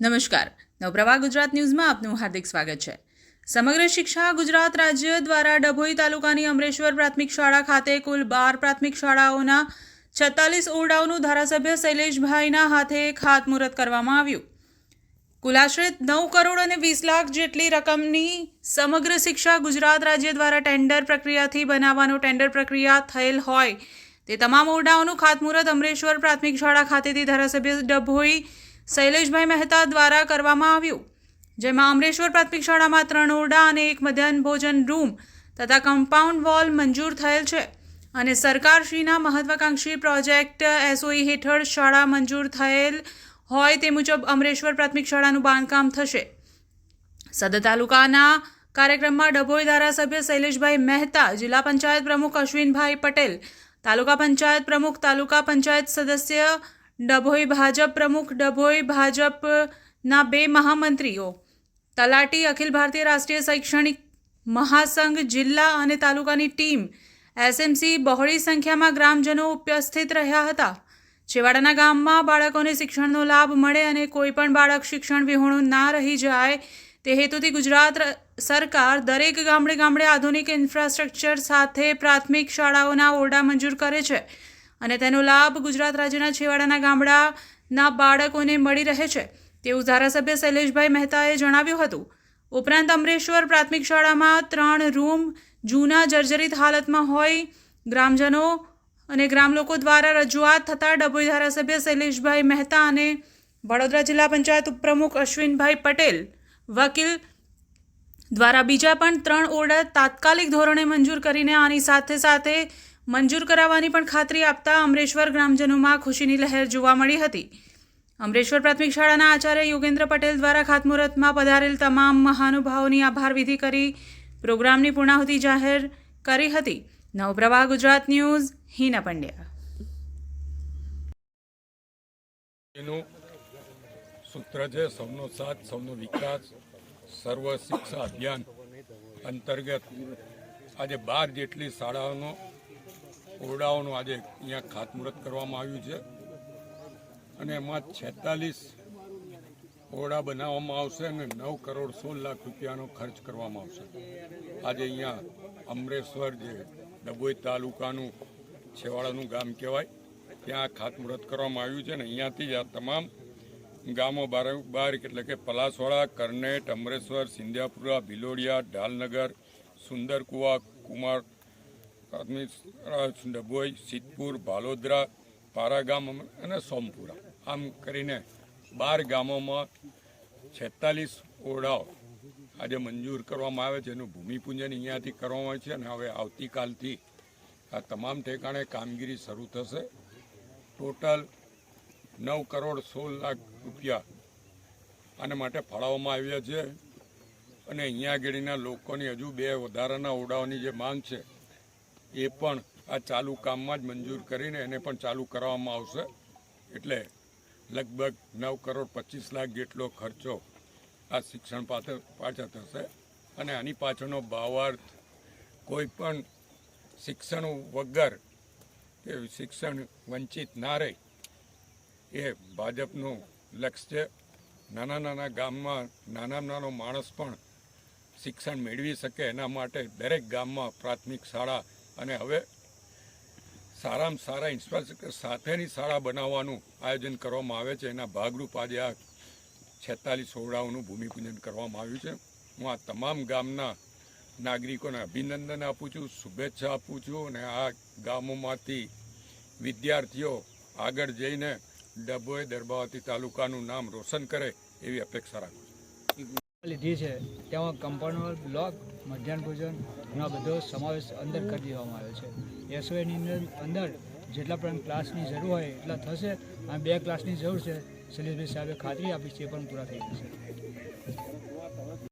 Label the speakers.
Speaker 1: નમસ્કાર. નવપ્રવાહ ગુજરાત ન્યૂઝમાં આપનું હાર્દિક સ્વાગત છે. સમગ્ર શિક્ષા ગુજરાત રાજ્ય દ્વારા ડભોઈ તાલુકાની અમરેશ્વર પ્રાથમિક શાળા ખાતે કુલ બાર પ્રાથમિક શાળાઓના છત્તાલીસ ઓરડાઓનું ધારાસભ્ય શૈલેષભાઈના હાથે ખાતમુહૂર્ત કરવામાં આવ્યું. કુલ આશરે નવ કરોડ અને વીસ લાખ જેટલી રકમની સમગ્ર શિક્ષા ગુજરાત રાજ્ય દ્વારા ટેન્ડર પ્રક્રિયાથી બનાવવાનો ટેન્ડર પ્રક્રિયા થયેલ હોય તે તમામ ઓરડાઓનું ખાતમુહૂર્ત અમરેશ્વર પ્રાથમિક શાળા ખાતેથી ધારાસભ્ય ડભોઈ શૈલેષભાઈ મહેતા દ્વારા કરવામાં આવ્યું, જેમાં અમરેશ્વર પ્રાથમિક શાળામાં ત્રણ ઓરડા અને એક મધ્યાહન ભોજન રૂમ તથા કમ્પાઉન્ડ વોલ મંજૂર થયેલ છે અને સરકારશ્રીના મહત્વાકાંક્ષી પ્રોજેક્ટ એસઓઈ હેઠળ શાળા મંજૂર થયેલ હોય તે મુજબ અમરેશ્વર પ્રાથમિક શાળાનું બાંધકામ થશે. સદર તાલુકાના કાર્યક્રમમાં ડભોઈ ધારાસભ્ય શૈલેષભાઈ મહેતા, જિલ્લા પંચાયત પ્રમુખ અશ્વિનભાઈ પટેલ, તાલુકા પંચાયત પ્રમુખ, તાલુકા પંચાયત સદસ્ય ડભોઈ ભાજપ પ્રમુખ, ડભોઈ ભાજપના બે મહામંત્રીઓ. તલાટી, અખિલ ભારતીય રાષ્ટ્રીય શૈક્ષણિક મહાસંઘ, જિલ્લા અને તાલુકાની ટીમ એસએમસી બહોળી સંખ્યામાં ગ્રામજનો ઉપસ્થિત રહ્યા હતા. છેવાડાના ગામમાં બાળકોને શિક્ષણનો લાભ મળે અને કોઈપણ બાળક શિક્ષણ વિહોણું ના રહી જાય, તે હેતુથી ગુજરાત સરકાર દરેક ગામડે ગામડે આધુનિક ઇન્ફ્રાસ્ટ્રક્ચર સાથે પ્રાથમિક શાળાઓના ઓરડા મંજૂર કરે છે. અને તેનો લાભ ગુજરાત રાજ્યના છેવાડાના ગામડાના બાળકોને મળી રહે છે તેવું ધારાસભ્ય શૈલેષભાઈ મહેતાએ જણાવ્યું હતું. ઉપરાંત અમરેશ્વર પ્રાથમિક શાળામાં ત્રણ રૂમ જૂના જર્જરિત હાલતમાં હોય ગ્રામજનો અને ગ્રામ લોકો દ્વારા રજૂઆત થતાં ડભોઈ ધારાસભ્ય શૈલેષભાઈ મહેતા અને વડોદરા જિલ્લા પંચાયત ઉપપ્રમુખ અશ્વિનભાઈ પટેલ વકીલ દ્વારા બીજા પણ ત્રણ ઓરડા તાત્કાલિક ધોરણે મંજૂર કરીને આની સાથે સાથે મંજૂર કરાવવાની પણ ખાતરી આપતા અમરેશ્વર ગ્રામજનોમાં ખુશીની લહેર જોવા મળી હતી. અમરેશ્વર પ્રાથમિક શાળાના આચાર્ય યોગેન્દ્ર પટેલ દ્વારા ખાતમુહૂર્તમાં પધારેલ તમામ મહાનુભાવોની આભાર વિધિ કરી પ્રોગ્રામની પૂર્ણાહુતિ જાહેર કરી હતી. નવપ્રવાહ ગુજરાત ન્યૂઝ, હિના પંડ્યા.
Speaker 2: એનું સૂત્ર છે, સૌનો સાથ, સૌનો વિકાસ, સર્વ શિક્ષા અભિયાન અંતર્ગત આજે બાર જેટલી શાળાઓનો ઓરડાઓનું આજે અહીંયા ખાતમુહૂર્ત કરવામાં આવ્યું છે. અને એમાં છેતાલીસ ઓરડા બનાવવામાં આવશે અને નવ કરોડ સોળ લાખ રૂપિયાનો ખર્ચ કરવામાં આવશે. આજે અહીંયા અમરેશ્વર જે ડભોઈ તાલુકાનું છેવાડાનું ગામ કહેવાય, ત્યાં ખાતમુહૂર્ત કરવામાં આવ્યું છે ને અહીંયાથી જ આ તમામ ગામો બાર બાર એટલે કે પલાસવાડા, કરનેટ, અમરેશ્વર, સિંધ્યાપુરા, ભિલોડિયા, ઢાલનગર, સુંદરકુવા, કુમાર ડભોઈ, સિદ્ધપુર, ભાલોદરા, પારાગામ અને સોમપુરા. આમ કરીને બાર ગામોમાં છેતાલીસ ઓરડાઓ આજે મંજૂર કરવામાં આવે છે. એનું ભૂમિપૂજન અહીંયાથી કરવામાં આવે છે અને હવે આવતીકાલથી આ તમામ ઠેકાણે કામગીરી શરૂ થશે. ટોટલ નવ કરોડ સોળ લાખ રૂપિયા આના માટે ફાળવવામાં આવ્યા છે. અને અહીંયા આગળના લોકોની હજુ બે વધારાના ઓરડાઓની જે માંગ છે એ પણ આ ચાલુ કામમાં જ મંજૂર કરીને એને પણ ચાલુ કરવામાં આવશે. એટલે લગભગ નવ કરોડ પચીસ લાખ જેટલો ખર્ચો આ શિક્ષણ પાછળ પાછળ થશે. અને આની પાછળનો ભાવાર્થ કોઈ પણ શિક્ષણ વગર કે શિક્ષણ વંચિત ના રહે એ ભાજપનું લક્ષ્ય છે નાના નાના ગામમાં નાના નાનો માણસ પણ શિક્ષણ મેળવી શકે એના માટે દરેક ગામમાં પ્રાથમિક શાળા અને હવે સારામાં સારા ઇન્ફ્રાસ્ટ્રક્ચર સાથેની શાળા બનાવવાનું આયોજન કરવામાં આવે છે. એના ભાગરૂપ આજે આ છેતાલીસ ઓરડાઓનું ભૂમિપૂજન કરવામાં આવ્યું છે. હું આ તમામ ગામના નાગરિકોને અભિનંદન આપું છું, શુભેચ્છા આપું છું અને આ ગામોમાંથી વિદ્યાર્થીઓ આગળ જઈને ડભોઈ દરબાવતી તાલુકાનું નામ રોશન કરે એવી અપેક્ષા રાખું છું.
Speaker 3: લીધી છે. તેમાં કમ્પાઉન્ડ બ્લોક, મધ્યાહન ભોજન નો બધો સમાવેશ અંદર કરી દેવામાં આવ્યો છે. એસઓએની અંદર જેટલા પણ ક્લાસની જરૂર હોય એટલા થશે. અને બે ક્લાસની જરૂર છે. શૈલેષભાઈ સાહેબે ખાતરી આપી છે, એ પણ પૂરા થઈ જશે.